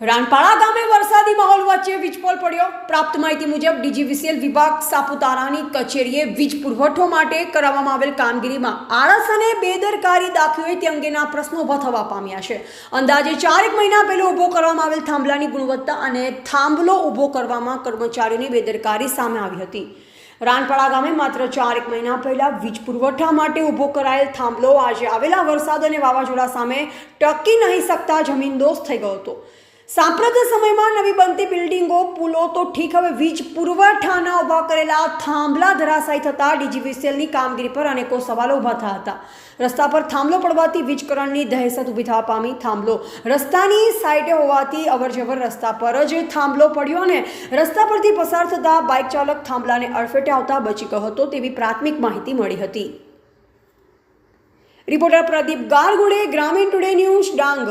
રાણપાડા ગામે વરસાદી માહોલ વચ્ચે વીજપોલ પડ્યો. પ્રાપ્ત માહિતી મુજબ ડીજીવીસીએલ વિભાગ સાપુતારાની કચેરીએ વીજ પુરવઠો માટે કરવામાં આવેલ કામગીરીમાં આળસ અને બેદરકારી દાખવી હોય તે અંગેના પ્રશ્નો ઊભા થવા પામ્યા છે. અંદાજે ચારેક મહિના પહેલો ઊભો કરવામાં આવેલ થાંભલાની ગુણવત્તા અને થાંભલો ઊભો કરવામાં કર્મચારીઓની બેદરકારી સામે આવી હતી. રાનપાડા ગામે માત્ર ચારેક મહિના પહેલાં વીજ પુરવઠા માટે ઊભો કરાયેલ થાંભલો આજે આવેલા વરસાદ અને વાવાઝોડા સામે ટકી નહીં શકતા જમીનદોસ્ત થઈ ગયો હતો. સાંપ્રત સમયમાં નવી બનતી બિલ્ડિંગો, પુલો તો ઠીક હવે વીજ પુરવઠાના ઊભા કરેલા થાંભલા ધરાશાયી થતા ડીજીવીસીએલની કામગીરી પર અનેકો સવાલો ઊભા થયા હતા. રસ્તા પર થાંભલો પડવાથી વીજકરણની દહેશત ઊભી થવા પામી. થાંભલો રસ્તાની સાઈડે હોવાથી અવરજવર રસ્તા પર જ થાંભલો પડ્યો અને રસ્તા પરથી પસાર થતા બાઇક ચાલક થાંભલાને અડફેટે આવતા બચી ગયો હતો તેવી પ્રાથમિક માહિતી મળી હતી. રિપોર્ટર પ્રદીપ ગારગુડે, ગ્રામીણ ટુડે ન્યૂઝ ડાંગ.